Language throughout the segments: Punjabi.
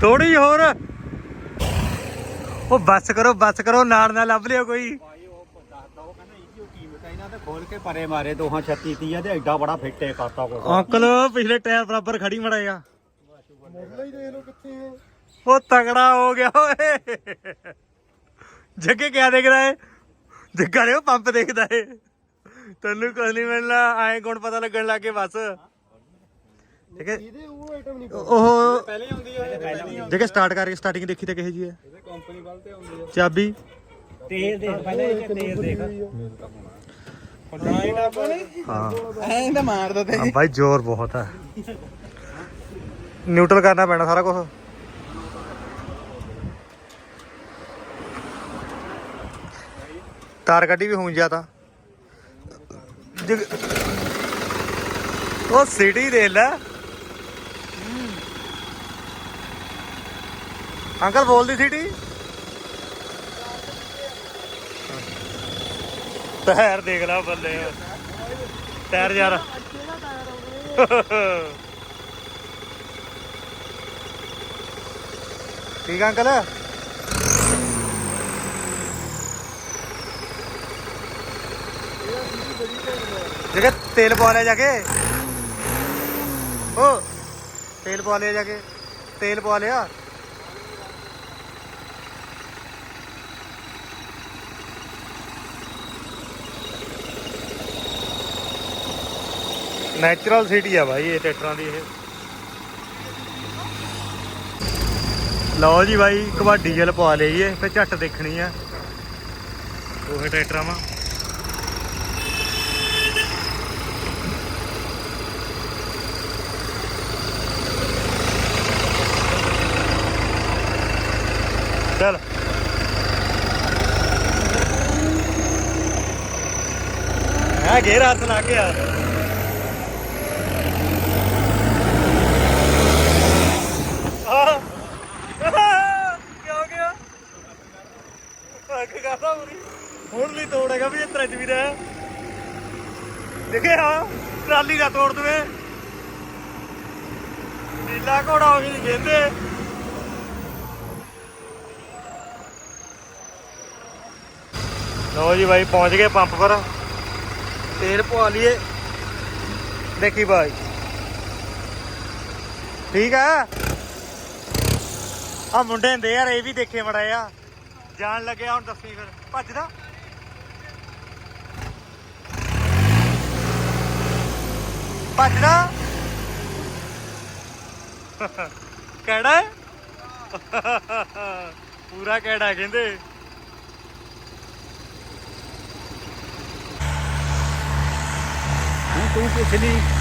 ਥੋੜੀ ਹੋਰ। ਉਹ ਬੱਸ ਕਰੋ ਬੱਸ ਕਰੋ ਨਾਲ ਨਾਲ ਲੱਭ ਲਿਓ ਕੋਈ। ਭਾਈ ਉਹ ਦੱਸਦਾ ਉਹ ਕਹਿੰਦਾ ਇਹਦੀ ਉਹ ਕੀਮਤ ਹੈ ਇਹਨਾਂ ਤੇ ਖੋਲ ਕੇ ਪਰੇ ਮਾਰੇ ਦੋਹਾਂ 36 30 ਤੇ ਐਡਾ ਬੜਾ ਫਿੱਟੇ ਕਰਤਾ ਕੋ ਅੰਕਲ ਪਿਛਲੇ ਟਾਇਰ ਬਰਾਬਰ ਖੜੀ ਹੀ ਦੇਖ ਕਿੱਥੇ ਹੈ ਉਹ ਤਗੜਾ ਹੋ ਗਿਆ ਓਏ। ਜੱਗੇ ਕਿਆ ਦੇਖਦਾ ਏ? ਜੱਗਾ ਨੇ ਉਹ ਪੰਪ ਦੇਖਦਾ ਏ। ਤੈਨੂੰ ਕੁਝ ਨਹੀਂ ਮਿਲਣਾ ਐਂ ਗੁਣ ਪਤਾ ਲੱਗਣ ਲੱਗ ਗਏ ਬਸ। ਠੀਕ ਹੈ। ਇਹਦੇ ਉਹ ਆਈਟਮ ਨਹੀਂ ਉਹ ਪਹਿਲੇ ਆਉਂਦੀ ਹੈ ਜੱਗੇ ਸਟਾਰਟ ਕਰਕੇ ਸਟਾਰਟਿੰਗ ਦੇਖੀ ਤਾਂ ਕਿਹੇ ਜੀ ਹੈ। ਇਹਦੇ ਕੰਪਨੀ ਵੱਲ ਤੇ ਆਉਂਦੀ ਹੈ ਚਾਬੀ। ਤੇਲ ਦੇਖ ਪਹਿਲੇ ਇਹ ਤੇਲ ਦੇਖ। ਹਾਂ। ਐਂ ਤਾਂ ਮਾਰਦਾ ਤੇ। ਹਾਂ ਭਾਈ ਜ਼ੋਰ ਬਹੁਤ ਹੈ ਨਿਊਟਰਲ ਕਰਨਾ ਪੈਣਾ ਸਾਰਾ ਕੁਝ ਤਾਰ ਕੱਢੀ ਵੀ ਹੋਂ ਤਾਂ ਉਹ ਸਿਟੀ ਦੇ ਲੈ। ਅੰਕਲ ਬੋਲਦੀ ਸਿਟੀ ਟਾਇਰ ਦੇਖ ਲੈ ਬੱਲੇ। ਟਾਇਰ ਯਾਰ। ਠੀਕ ਆ ਅੰਕਲ? ਜਗੇ ਤੇਲ ਪਵਾ ਲਿਆ ਜਾ ਕੇ। ਓ, ਤੇਲ ਪਵਾ ਲਿਆ ਜਾ ਕੇ। ਤੇਲ ਪਵਾ ਲਿਆ। ਨੈਚੁਰਲ ਸਿਟੀ ਆ ਭਾਈ ਇਹ ਟਰੈਕਟਰਾਂ ਦੀ ਇਹ। ਲਓ ਜੀ ਬਾਈ ਇੱਕ ਜਲ ਪਵਾ ਲਈਏ, ਫਿਰ ਝੱਟ ਦੇਖਣੀ ਆ। ਉਹ ਟਰੈਕਟਰਾਂ ਵਾ। ਚੱਲ। ਆ ਗੇਰ ਹੱਥ ਲਾ ਕੇ ਆ ਆਹ ਕੀ ਹੋ ਗਿਆ ਅੱਗ ਕਰਦਾ ਪੂਰੀ ਹੁਣ ਨਹੀਂ ਤੋੜੇਗਾ ਵੀ ਇਹ ਤਰਜ ਵੀ ਰਹਿ ਦੇਖੇ ਹਾਂ, ਟਰਾਲੀ ਦਾ ਤੋੜ ਦਵੇ। ਨੀਲਾ ਘੋੜਾ ਹੋ ਗਈ ਕਹਿੰਦੇ ਲਓ ਜੀ ਬਾਈ, ਪਹੁੰਚ ਗਏ ਪੰਪ ਪਰ। ਤੇਲ ਪਵਾ ਲਈਏ। ਦੇਖੀ ਭਾਈ ਠੀਕ ਆ? ਆ ਮੁੰਡੇ ਹੁੰਦੇ ਯਾਰ, ਇਹ ਵੀ ਦੇਖੇ ਮੜਾ ਆ ਜਾਣ ਲੱਗਿਆ ਹੁਣ ਦੱਸੀ ਫਿਰ। ਭੱਜਦਾ। ਭੱਜਦਾ ਕਿਹੜਾ ਪੂਰਾ ਕਿਹੜਾ ਕਹਿੰਦੇ? ਤੂੰ ਪੁੱਛ ਲਈ ਭਾਈ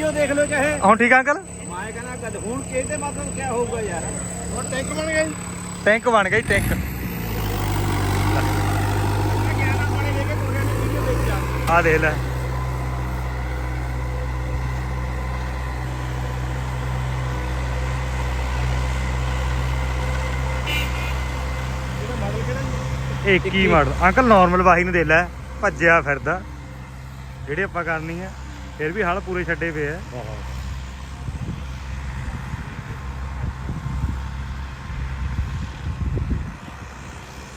ਵੀਡੀਓ ਦੇਖ ਲਓ ਚਾਹੇ। ਹੁਣ ਠੀਕ ਆ ਅੰਕਲ? ਮੈਂ ਕਹਿੰਦਾ ਗੱਲ ਹੁਣ ਕਿਹਦੇ ਮਤਲਬ ਕੀ ਹੋਊਗਾ ਯਾਰ? ਮਾਡਲ ਅੰਕਲ ਨਾਰਮਲ ਵਾਹੀ ਨੂੰ ਦੇ ਲੈ ਭੱਜਿਆ ਫਿਰਦਾ। ਜਿਹੜੇ ਆਪਾਂ ਕਰਨੀ ਆ। ਫਿਰ ਵੀ ਹਲ ਪੂਰੇ ਛੱਡੇ ਪਏ ਆ।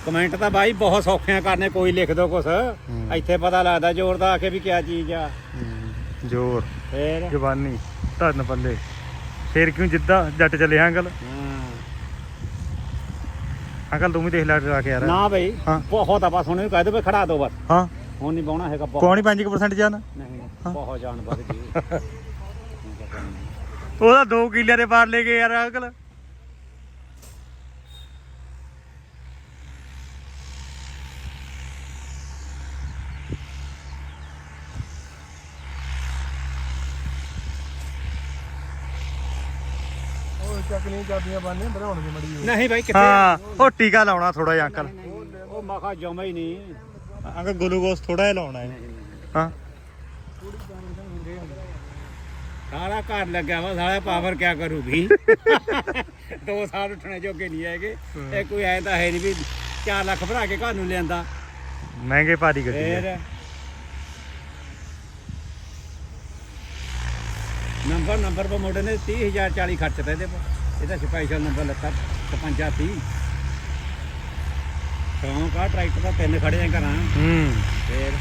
ਕਮੈਂਟ ਤਾਂ ਬਾਈ ਬਹੁਤ ਸੌਖਿਆਂ ਕਰਨੇ ਕੋਈ ਲਿਖ ਦੋ ਕੁਛ। ਇੱਥੇ ਪਤਾ ਲੱਗਦਾ ਜ਼ੋਰ ਦਾ ਆ ਕੇ ਵੀ ਕਿਆ ਚੀਜ਼ ਆ। ਜ਼ੋਰ। ਫੇਰ? ਜਵਾਨੀ ਧਰਨ ਪੱਲੇ। ਫੇਰ ਕਿਉਂ ਜਿੱਦਾਂ ਜੱਟ ਚੱਲੇ ਆ ਅੰਕਲ? ਤੂੰ ਵੀ ਦੇਖ ਲੈ ਆ ਕੇ ਯਾਰ। ਨਾ ਬਈ। ਬਹੁਤ ਆ ਬਸ ਹੁਣ ਕਹਿ ਦੋ ਵੀ ਖੜਾ ਦੋ ਬਸ। ਹਾਂ। ਹੁਣ ਨਹੀਂ ਬਾਉਣਾ ਹੈਗਾ ਬਹੁਤ। ਕੌਣ ਹੀ 5% ਜਾਨ ਨਹੀਂ। ਬਹੁਤ ਜਾਨ ਵੱਧ ਗਈ। ਉਹਦਾ 2 ਕਿੱਲਿਆਂ ਦੇ ਪਾਰ ਲੈ ਕੇ ਯਾਰ ਅੰਕਲ। ਉਹ ਚੱਕ ਨਹੀਂ ਚਾਬੀਆਂ ਬੰਨੇ ਮੜੀ ਨਹੀਂ ਬਾਈ ਕਿੱਥੇ ਹਾਂ ਉਹ ਟੀਕਾ ਲਾਉਣਾ ਥੋੜਾ ਜਿਹਾ ਅੰਕਲ। ਉਹ ਮਖਾ ਜਮਾ ਹੀ ਨਹੀਂ। ਅੰਕਲ ਗਲੂਕੋਸ ਥੋੜਾ ਜਿਹਾ ਲਾਉਣਾ ਹੈ। ਹਾਂ। ਸਾਰਾ ਘਰ ਲੱਗਿਆ ਵਾ ਸਾਰਾ ਪਾਵਰ ਕਿਆ ਕਰੂਗੀ? ਦੋ ਸਾਲ ਉੱਠਣੇ ਜੋਗੇ ਨਹੀਂ ਹੈਗੇ। ਇਹ ਕੋਈ ਐ ਤਾਂ ਹੈ ਨਹੀਂ ਵੀ 4 ਲੱਖ ਭਰਾ ਕੇ ਘਰ ਨੂੰ ਲਿਆਂਦਾ। ਮਹਿੰਗੇ ਭਾਰੀ ਗੱਡੀ ਹੈ। ਨੰਬਰ ਨੰਬਰ ਪਰ ਮੋੜੇ ਨੇ 30000 40 ਖਰਚ ਤੇ ਇਹਦੇ ਪਰ ਇਹਦਾ ਸਪੈਸ਼ਲ ਨੰਬਰ ਲੱਤਾ 55 30 ਸ਼ੌਂਕ ਆ ਟਰੈਕਟਰ ਦਾ ਤਿੰਨ ਖੜੇ ਆ ਘਰਾਂ। ਹੂੰ। ਫੇਰ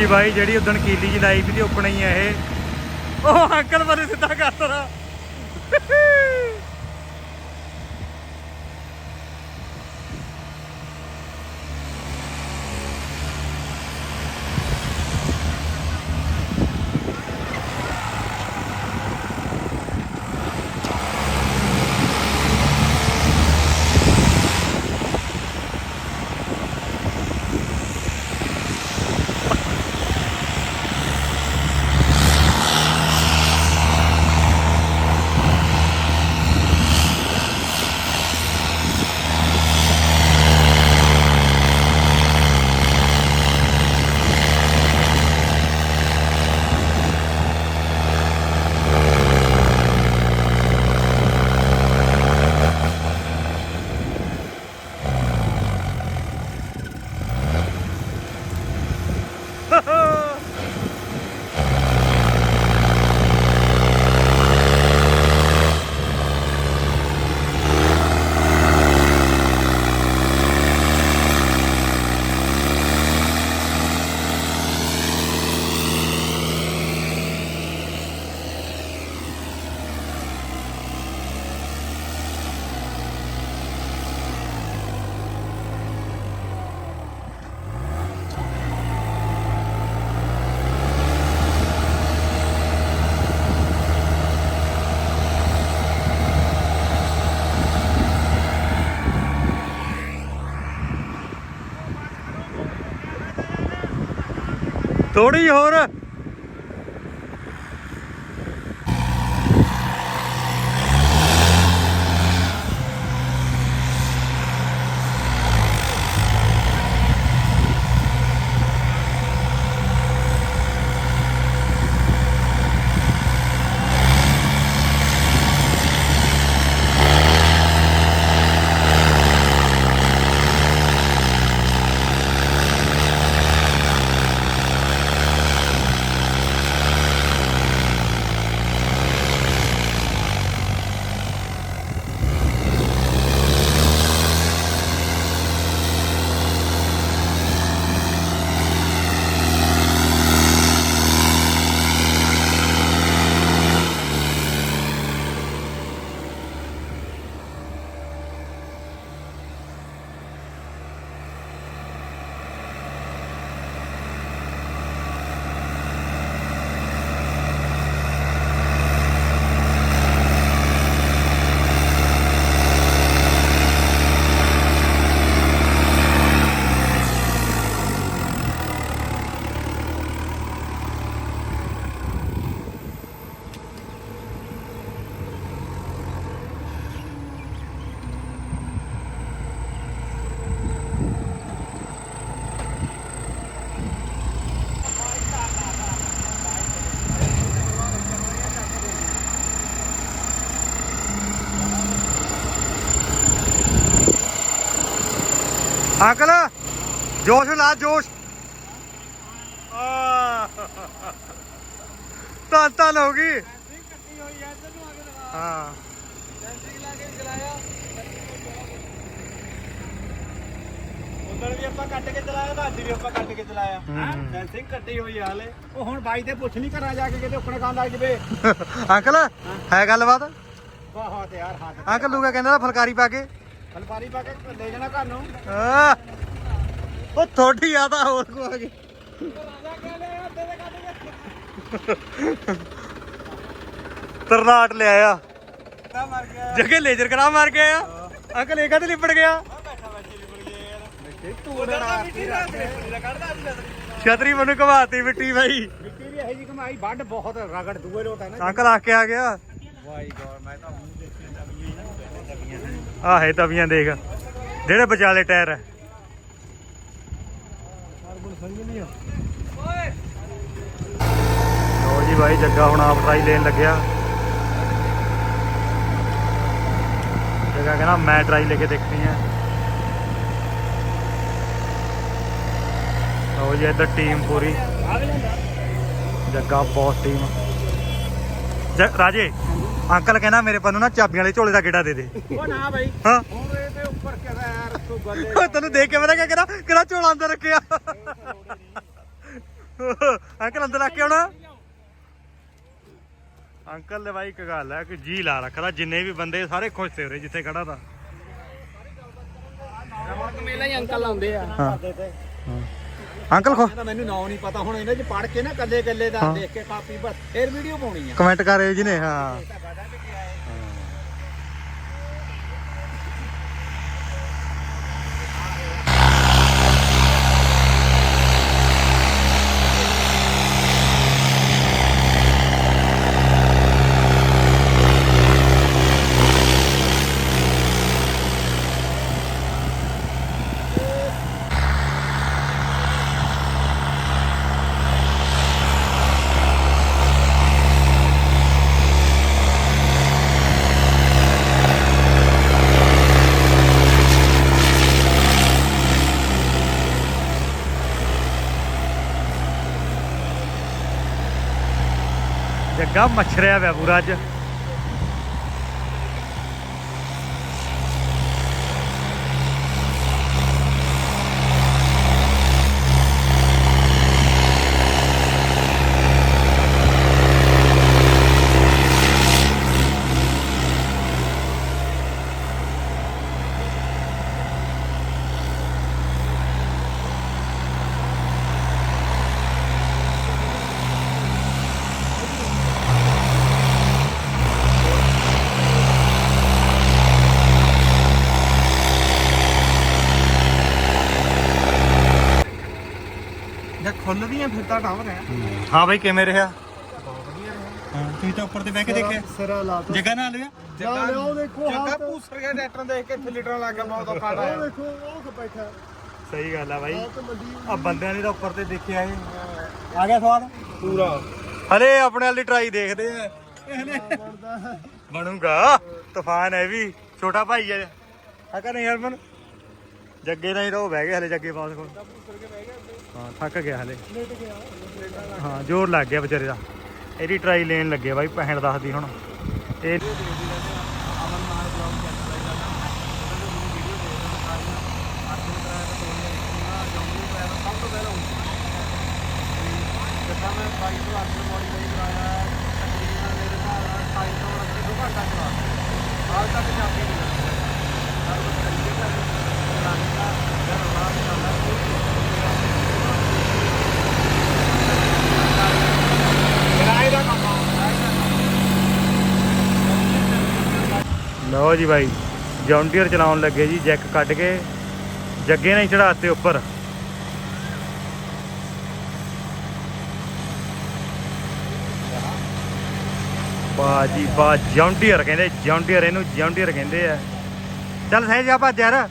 ਜੀ ਬਾਈ, ਜਿਹੜੀ ਉਦਣ ਕੀਲੀ ਜੀ ਲਾਈ ਵੀ ਦੀ ਓਪਨ ਹੀ ਆ ਇਹ। ਉਹ ਅੰਕਲ ਬਾਰੇ ਸਿੱਧਾ ਕਰਤਾ ਥੋੜੀ ਹੋਰ। ਅੰਕਲ ਜੋਸ਼ ਲਾ ਜੋਸ਼। ਆ। ਤਾਂ ਤਾਂ ਹੋ ਗਈ। ਹਾਂ। ਉਦੋਂ ਵੀ ਆਪਾਂ ਕੱਟ ਕੇ ਚਲਾਇਆ ਤਾਂ ਅੱਜ ਵੀ ਆਪਾਂ ਕੱਟ ਕੇ ਚਲਾਇਆ। ਹੂੰ। ਸੈਂਸਿੰਗ ਕੱਟੀ ਹੋਈ ਆ ਹਲੇ। ਉਹ ਹੁਣ ਬਾਈ ਤੇ ਪੁੱਛ ਨਹੀਂ ਕਰਾਂ ਜਾ ਕੇ ਕਿਤੇ ਉੱਕਣ ਕਾਂ ਲੱਗ ਜਵੇ। ਅੰਕਲ ਹੈ ਗੱਲਬਾਤ? ਬਹੁਤ ਯਾਰ ਹੱਥ ਅੰਕਲ ਲੂਗਾ ਕਹਿੰਦਾ ਫਲਕਾਰੀ ਪਾ ਕੇ। ਫਲਪਾਰੀ ਪਾ ਕੇ ਲੈ ਜਾਣਾ ਘਰ ਨੂੰ। ਆ ਉਹ ਥੋੜੀ ਆ ਤਾਂ ਹੋਰ ਕੋ ਆ ਗਈ ਤਰਨਾਟ ਲਿਆਇਆ ਤਾਂ ਮਰ ਗਿਆ। ਜਗੇ ਲੇਜ਼ਰ ਕਰਾ ਮਾਰ ਕੇ ਆ ਅੰਕਲ ਇਹ ਕਦੇ ਲਿਪੜ ਗਿਆ। ਬੈਠਾ ਬੈਠੀ ਲਿਬੜ ਗਿਆ ਯਾਰ ਤੂੰ ਉਹਦਾ ਮਿੱਟੀ ਦਾ ਕੱਢਦਾ ਵੀ ਛਤਰੀ ਮੈਨੂੰ ਘਵਾਤੀ ਮਿੱਟੀ ਬਾਈ। ਮਿੱਟੀ ਵੀ ਇਹੋ ਜੀ ਕਮਾਈ ਵੱਡ ਬਹੁਤ ਰਗੜ ਦੂਏ ਲੋਟ ਹੈ ਨਾ। ਅੰਕਲ ਆ ਕੇ ਆ ਗਿਆ। ਵਾਈ ਗੋਡ ਮੈਂ ਤਾਂ ਆਹੇ ਤਵੀਆਂ ਦੇਖ। ਜਿਹੜੇ ਵਿਚਾਲੇ ਟਾਇਰ ਹੈ ਲੋ ਜੀ ਬਾਈ, ਜੱਗਾ ਹੁਣ ਆਪ ਟਰਾਈ ਲੈਣ ਲੱਗਿਆ। ਜੱਗਾ ਕਹਿੰਦਾ, ਮੈਂ ਟਰਾਈ ਲੈ ਕੇ ਦੇਖਣੀ ਹੈ ਲੋ ਜੀ, ਇੱਧਰ ਟੀਮ ਪੂਰੀ। ਜੱਗਾ ਬਹੁਤ ਟੀਮ ਰਾਜੇ ਅੰਕਲ ਕਹਿੰਦਾ ਮੇਰੇ ਪੰਨੂ ਨਾ ਚਾਬੀਆਂ ਵਾਲੇ ਝੋਲੇ ਦਾ ਗੇੜਾ ਦੇ ਦੇ। ਉਹ ਨਾ ਬਾਈ। ਹਾਂ। ਹੁਣ ਇਹਦੇ ਉੱਪਰ ਕਿਹਦਾ ਯਾਰ ਤੂੰ ਗੱਲੇ ਤੈਨੂੰ ਦੇਖ ਕੇ ਪਤਾ ਕਿਆ ਕਿਹੜਾ ਕਿਹੜਾ ਝੋਲਾ ਅੰਦਰ ਰੱਖਿਆ? ਅੰਕਲ ਅੰਦਰ ਰੱਖ ਕੇ ਆਉਣਾ। ਅੰਕਲ ਦੇ ਬਾਈ ਇੱਕ ਗੱਲ ਹੈ ਕਿ ਜੀ ਲਾ ਰੱਖਦਾ ਜਿੰਨੇ ਵੀ ਬੰਦੇ ਸਾਰੇ ਖੁਸ਼ ਤੇ ਉਰੇ ਜਿੱਥੇ ਖੜਾ ਤਾ। ਰੌਣਕ ਮੇਲਾ ਹੀ ਅੰਕਲ ਆਉਂਦੇ ਆ। ਤੇ ਅੰਕਲ ਤਾਂ ਮੈਨੂੰ ਨਾਂ ਨਹੀਂ ਪਤਾ ਹੁਣ ਇਹਨਾਂ 'ਚ ਪੜ ਕੇ ਨਾ ਕੱਲੇ ਕੱਲੇ ਦਾ। ਦੇਖ ਕੇ ਕਾਪੀ ਬਸ ਫੇਰ ਵੀਡੀਓ ਪਾਉਣੀ ਆ। ਕਮੈਂਟ ਕਰ ਰਹੇ ਜੀ ਨੇ ਹਾਂ ਜੱਗਾ ਮੱਛਰਿਆ ਪਿਆ ਪੂਰਾ ਅੱਜ। ਖੁੱਲਦੀਆਂ ਫਿਰ ਤਾਂ ਟਾਵਰ ਹੈ। ਹਾਂ ਬਾਈ ਕਿਵੇਂ ਰਿਹਾ? ਬਹੁਤ ਵਧੀਆ ਰਿਹਾ। ਹਾਂ ਤੁਸੀਂ ਤਾਂ ਉੱਪਰ ਤੇ ਬਹਿ ਕੇ ਦੇਖਿਆ। ਸਿਰਾ ਲਾ ਤਾ। ਜਗ੍ਹਾ ਨਾਲ ਲਿਆ? ਜੱਗਾ ਲਿਆਓ ਦੇਖੋ ਜੱਗਾ ਪੂਸਰ ਗਿਆ ਟਰੈਕਟਰ ਦੇਖ ਕੇ ਇੱਥੇ ਲੀਟਰਾਂ ਲੱਗ ਗਿਆ ਬਹੁਤ ਔਖਾ ਆਇਆ ਦੇਖੋ ਉਹ ਕਿ ਬੈਠਾ। ਸਹੀ ਗੱਲ ਆ ਬਾਈ। ਆ ਬੰਦਿਆਂ ਨੇ ਤਾਂ ਉੱਪਰ ਤੇ ਦੇਖਿਆ ਇਹ। ਆ ਗਿਆ ਸਵਾਦ? ਪੂਰਾ। ਹਲੇ ਆਪਣੇ ਵਾਲੀ ਟਰਾਈ ਦੇਖਦੇ ਆ। ਬਣੂਗਾ। ਤੂਫਾਨ ਹੈ ਵੀ। ਛੋਟਾ ਭਾਈ ਹੈ। ਆ ਕਾ ਨਹੀਂ ਹਰਮਨ ਜੱਗੇ ਨਹੀਂ ਉਹ ਬਹਿ ਗਏ ਹਲੇ ਜੱਗੇ ਪਾਸ ਕੋਲ। ਹਾਂ, ਥੱਕ ਗਿਆ ਹਲੇ। ਲੇਟ ਗਿਆ ਹਾਂ, ਜ਼ੋਰ ਲੱਗ ਗਿਆ ਵਿਚਾਰੇ ਦਾ। ਇਹਦੀ ਟਰਾਈ ਲੈਣ ਲੱਗੇ ਬਾਈ 65 ਦੱਸਦੀ ਹੁਣ। ਇਹ ਜਿੱਦਾਂ ਮੈਂ ਬਾਈਕ ਤੋਂ ਅੱਠ ਮੋਡੀਫਾਈ ਕਰਾਇਆ ਤਕਰੀਬਨ ਮੇਰੇ ਨਾਲ 28 ਤੋਂ 29 ਤੋਂ ਘੰਟਾ ਚਲਾ ਹਾਲ ਤੱਕ ਚਾਬੀ ਨਹੀਂ ਲੱਗੀ ਹਰ ਵਾਰ ਤਰੀਕੇ ਨਾਲ ਚਲਾਉਂਦਾ ਫਿਰ ਆਰਾਮ ਨਾਲ ਕਿਰਾਏ ਦਾ ਕੰਮ ਲਓ ਜੀ ਬਾਈ ਜੌਂਡੀਅਰ ਚਲਾਉਣ ਲੱਗੇ ਜੀ, ਜੈਕ ਕੱਢ ਕੇ, ਜੱਗੇ ਨਹੀਂ ਚੜਾਤੇ ਉੱਪਰ। ਵਾਹ ਜੀ ਜੌਂਡੀਅਰ ਕਹਿੰਦੇ ਜੌਂਡੀਅਰ ਇਹਨੂੰ ਜੌਂਡੀਅਰ ਕਹਿੰਦੇ ਆ। ਚੱਲ ਸਹਿਜ ਆ ਭੱਜ ਯਾਰ।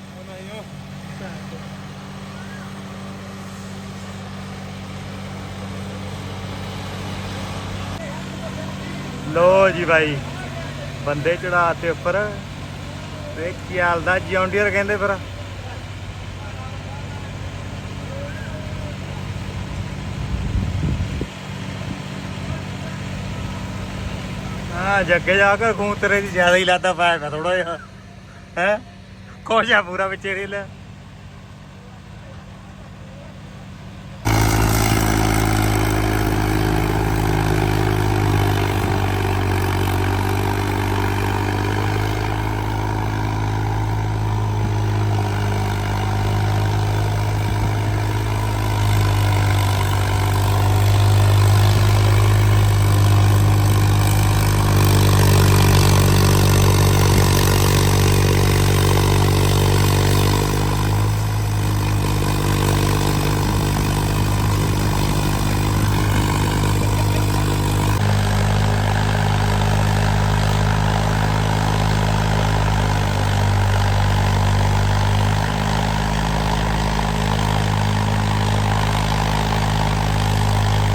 ਲੋ ਜੀ ਬਾਈ, ਬੰਦੇ ਚੜਾਤੇ ਉੱਪਰ। ਤੇ ਕੀ ਦਾ? ਜੌਂਡੀਅਰ ਕਹਿੰਦੇ ਫਿਰ। ਹਾਂ, ਜੱਗੇ ਜਾ ਕੇ ਖੂਨ ਤੇਰੇ ਦੀ ਜ਼ਿਆਦਾ ਹੀ ਲਾਦਾ ਪਾਇਆ ਮੈਂ ਥੋੜਾ ਜਿਹਾ। ਹੈ? ਕੋਸ਼ਾ ਪੂਰਾ ਵਿੱਚ ਲੈ